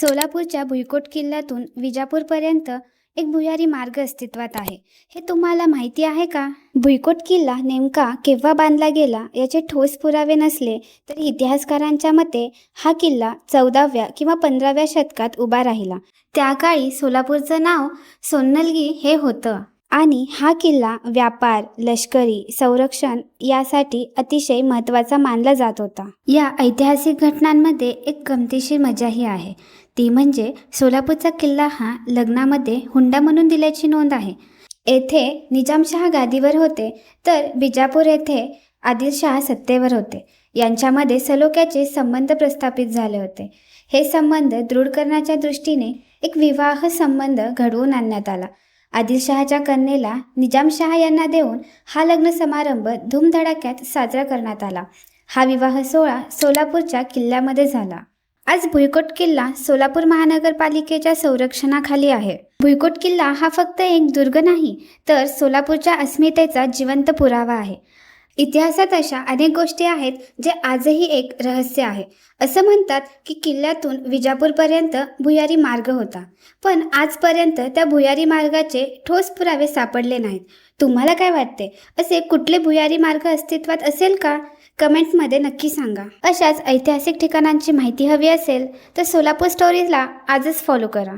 सोलापूरच्या भुईकोट किल्ल्यातून विजापूरपर्यंत एक भुयारी मार्ग अस्तित्वात आहे. हे तुम्हाला माहिती आहे का? भुईकोट किल्ला नेमका केव्हा बांधला गेला याचे ठोस पुरावे नसले तरी इतिहासकारांच्या मते हा किल्ला चौदाव्या किंवा पंधराव्या शतकात उभा राहिला. त्या काळी सोलापूरचं नाव सोन्नलगी हे होतं. आणि हा किल्ला व्यापार लष्करी संरक्षण यासाठी अतिशय महत्त्वाचा मानला जात होता. या ऐतिहासिक घटनांमध्ये एक गमतीशीर मजाही आहे. ती म्हणजे सोलापूरचा किल्ला हा लग्नामध्ये हुंडा म्हणून दिल्याची नोंद आहे. येथे निजामशहा गादीवर होते तर बिजापूर येथे आदिलशहा सत्तेवर होते. यांच्यामध्ये सलोख्याचे संबंध प्रस्थापित झाले होते. हे संबंध दृढ करण्याच्या दृष्टीने एक विवाह संबंध घडवून आणण्यात आला. आदिलशहाच्या कन्येला निजामशहा यांना देऊन हा लग्न समारंभ धूमधडाक्यात साजरा करण्यात आला. हा विवाह सोहळा सोलापूरच्या किल्ल्यामध्ये झाला. आज भुईकोट किल्ला सोलापूर महानगरपालिकेच्या संरक्षणाखाली आहे. भुईकोट किल्ला हा फक्त एक दुर्ग नाही तर सोलापूरच्या अस्मितेचा जिवंत पुरावा आहे. इतिहासात अशा अनेक गोष्टी आहेत जे आजही एक रहस्य आहे. असं म्हणतात की किल्ल्यातून विजापूरपर्यंत भुयारी मार्ग होता. पण आजपर्यंत त्या भुयारी मार्गाचे ठोस पुरावे सापडले नाहीत. तुम्हाला काय वाटते? असे कुठले भुयारी मार्ग अस्तित्वात असेल का? कमेंट्समध्ये नक्की सांगा. अशाच ऐतिहासिक ठिकाणांची माहिती हवी असेल तर सोलापूर स्टोरीजला आजच फॉलो करा.